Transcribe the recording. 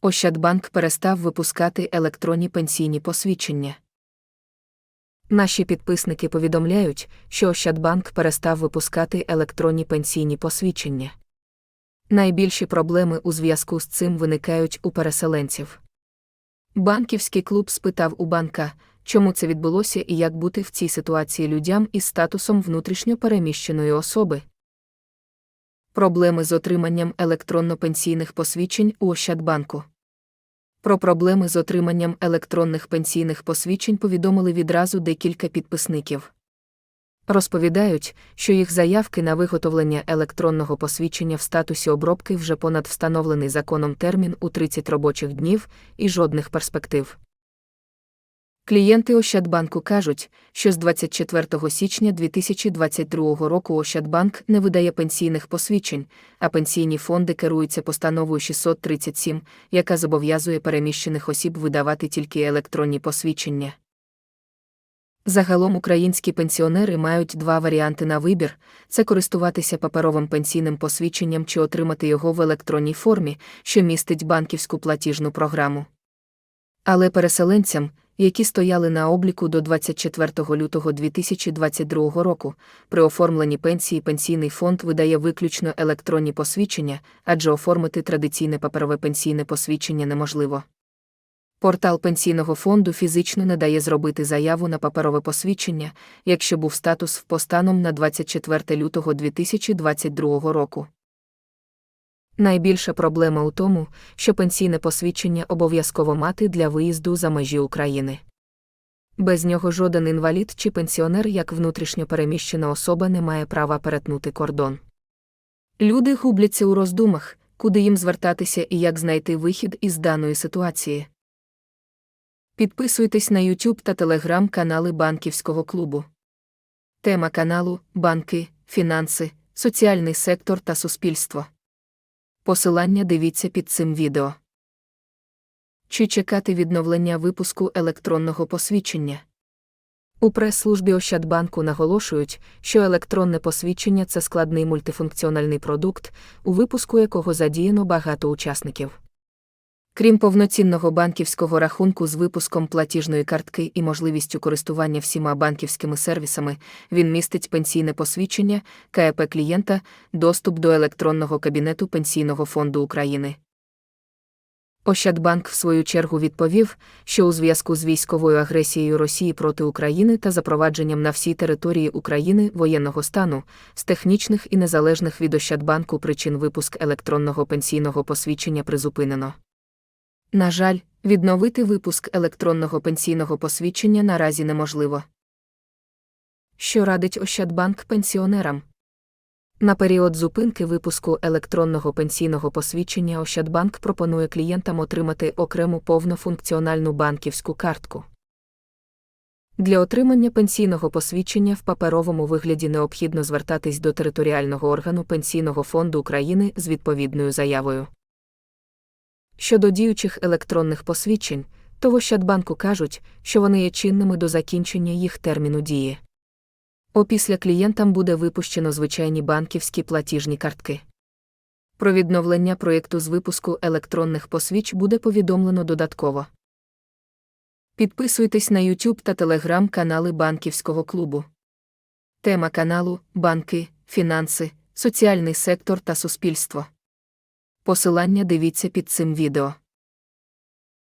Ощадбанк перестав випускати електронні пенсійні посвідчення. Наші підписники повідомляють, що Ощадбанк перестав випускати електронні пенсійні посвідчення. Найбільші проблеми у зв'язку з цим виникають у переселенців. Банківський клуб спитав у банка, чому це відбулося і як бути в цій ситуації людям із статусом внутрішньо переміщеної особи. Проблеми з отриманням електронно-пенсійних посвідчень у Ощадбанку. Про проблеми з отриманням електронних пенсійних посвідчень повідомили відразу декілька підписників. Розповідають, що їх заявки на виготовлення електронного посвідчення в статусі обробки вже понад встановлений законом термін у 30 робочих днів і жодних перспектив. Клієнти Ощадбанку кажуть, що з 24 січня 2022 року Ощадбанк не видає пенсійних посвідчень, а пенсійні фонди керуються постановою 637, яка зобов'язує переміщених осіб видавати тільки електронні посвідчення. Загалом українські пенсіонери мають два варіанти на вибір: це користуватися паперовим пенсійним посвідченням чи отримати його в електронній формі, що містить банківську платіжну програму. Але переселенцям, які стояли на обліку до 24 лютого 2022 року, при оформленні пенсії пенсійний фонд видає виключно електронні посвідчення, адже оформити традиційне паперове пенсійне посвідчення неможливо. Портал пенсійного фонду фізично не дає зробити заяву на паперове посвідчення, якщо був статус впостаном на 24 лютого 2022 року. Найбільша проблема у тому, що пенсійне посвідчення обов'язково мати для виїзду за межі України. Без нього жоден інвалід чи пенсіонер як внутрішньо переміщена особа не має права перетнути кордон. Люди губляться у роздумах, куди їм звертатися і як знайти вихід із даної ситуації. Підписуйтесь на YouTube та Telegram канали банківського клубу. Тема каналу Банки, фінанси, соціальний сектор та суспільство. Посилання дивіться під цим відео. Чи чекати відновлення випуску електронного посвідчення? У прес-службі Ощадбанку наголошують, що електронне посвідчення це складний мультифункціональний продукт, у випуску якого задіяно багато учасників. Крім повноцінного банківського рахунку з випуском платіжної картки і можливістю користування всіма банківськими сервісами, він містить пенсійне посвідчення, КЕП клієнта, доступ до електронного кабінету Пенсійного фонду України. Ощадбанк в свою чергу відповів, що у зв'язку з військовою агресією Росії проти України та запровадженням на всій території України воєнного стану з технічних і незалежних від Ощадбанку причин випуск електронного пенсійного посвідчення призупинено. На жаль, відновити випуск електронного пенсійного посвідчення наразі неможливо. Що радить Ощадбанк пенсіонерам? На період зупинки випуску електронного пенсійного посвідчення Ощадбанк пропонує клієнтам отримати окрему повнофункціональну банківську картку. Для отримання пенсійного посвідчення в паперовому вигляді необхідно звертатись до територіального органу Пенсійного фонду України з відповідною заявою. Щодо діючих електронних посвідчень, то в Ощадбанку кажуть, що вони є чинними до закінчення їх терміну дії. Опісля клієнтам буде випущено звичайні банківські платіжні картки. Про відновлення проєкту з випуску електронних посвідч буде повідомлено додатково. Підписуйтесь на YouTube та Telegram канали банківського клубу. Тема каналу Банки, фінанси, соціальний сектор та суспільство. Посилання дивіться під цим відео.